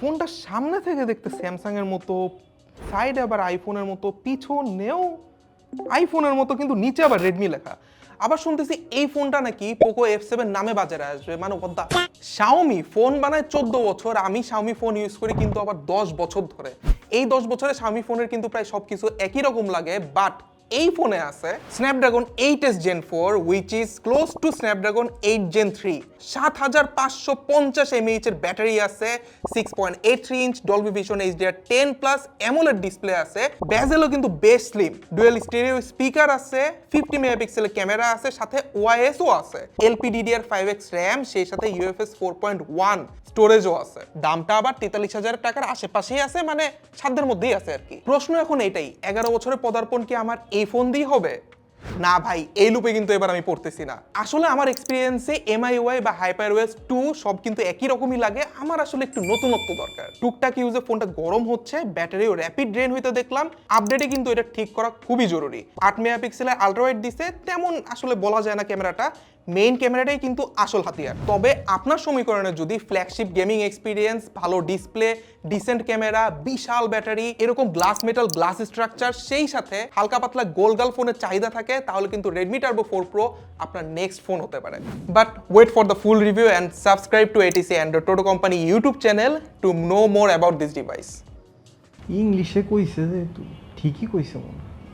ফোনটা সামনে থেকে দেখতে স্যামসাং এর মতো সাইডে আবার আইফোনের মতো, পিছনেও আইফোনের মতো, কিন্তু নিচে আবার রেডমি লেখা। আবার শুনতেছি এই ফোনটা নাকি পোকো এফ সেভেন নামে বাজারে আসবে। মানে কথা শাওমি ফোন বানায় চোদ্দ বছর, আমি শাওমি ফোন ইউজ করি কিন্তু আবার দশ বছর ধরে। এই দশ বছরে শাওমি ফোনের কিন্তু প্রায় সবকিছু একই রকম লাগে বাট এই ফোনে আছে Snapdragon eight S gen four which is close to Snapdragon eight gen three সাত হাজার পাঁচশো পঞ্চাশ এমএইচ এর ব্যাটারি আছে six point eight three inch Dolby Vision HDR ten plus AMOLED display আছে। ব্যাজেলও কিন্তু বেশ স্লিম ডুয়েল স্টেরিও স্পিকার আছে ফিফটি মেগাপিক্সেলের ক্যামেরা আছে, সাথে ওআইএসও আছে। এলপিডিডিআর ফাইভ এক্স র্যাম সেই সাথে ইউএফএস ফোর পয়েন্ট ওয়ান স্টোরেজও আছে। দামটা আবার তেতাল্লিশ হাজার টাকার আশেপাশেই আছে মানে সাধ্যের মধ্যেই আছে আর কি। প্রশ্ন এখন এটাই, এগারো বছরের পদার্পণ কি আমার এই ফোন দিয়ে হবে? না ভাই, এই লুপে কিন্তু এবার আমি পড়তেছি না। আসলে আমার এক্সপিরিয়েন্সে এমআইওয়াই বা হাইপারওয়েস টু সব কিন্তু একই রকমই লাগে। আমার আসলে একটু নতুনত্ব দরকার। টুকটাক ইউজে ফোনটা গরম হচ্ছে, ব্যাটারিও র্যাপিড ড্রেন হইতে দেখলাম। আপডেটে কিন্তু এটা ঠিক করা খুবই জরুরি। আট মেগাপিক্সেলের আলট্রাওয়াইড দিছে, তেমন আসলে বলা যায় না ক্যামেরাটা মেইন ক্যামেরাটাই কিন্তু আসল হাতিয়ার। তবে আপনার সমীকরণে যদি ফ্ল্যাগশিপ গেমিং এক্সপিরিয়েন্স ভালো ডিসপ্লে ডিসেন্ট ক্যামেরা বিশাল ব্যাটারি, এরকম গ্লাস মেটাল গ্লাস স্ট্রাকচার সেই সাথে হালকা পাতলা গোলগাল ফোনের চাহিদা থাকে, তাহলে কিন্তু রেডমি টার্বো ফোর প্রো আপনার নেক্সট ফোন হতে পারে। But wait for the full review and subscribe to ATC Android Toto company YouTube channel to know more about this device ইংলিশে কইছে যে, ঠিকই কইছে মনে।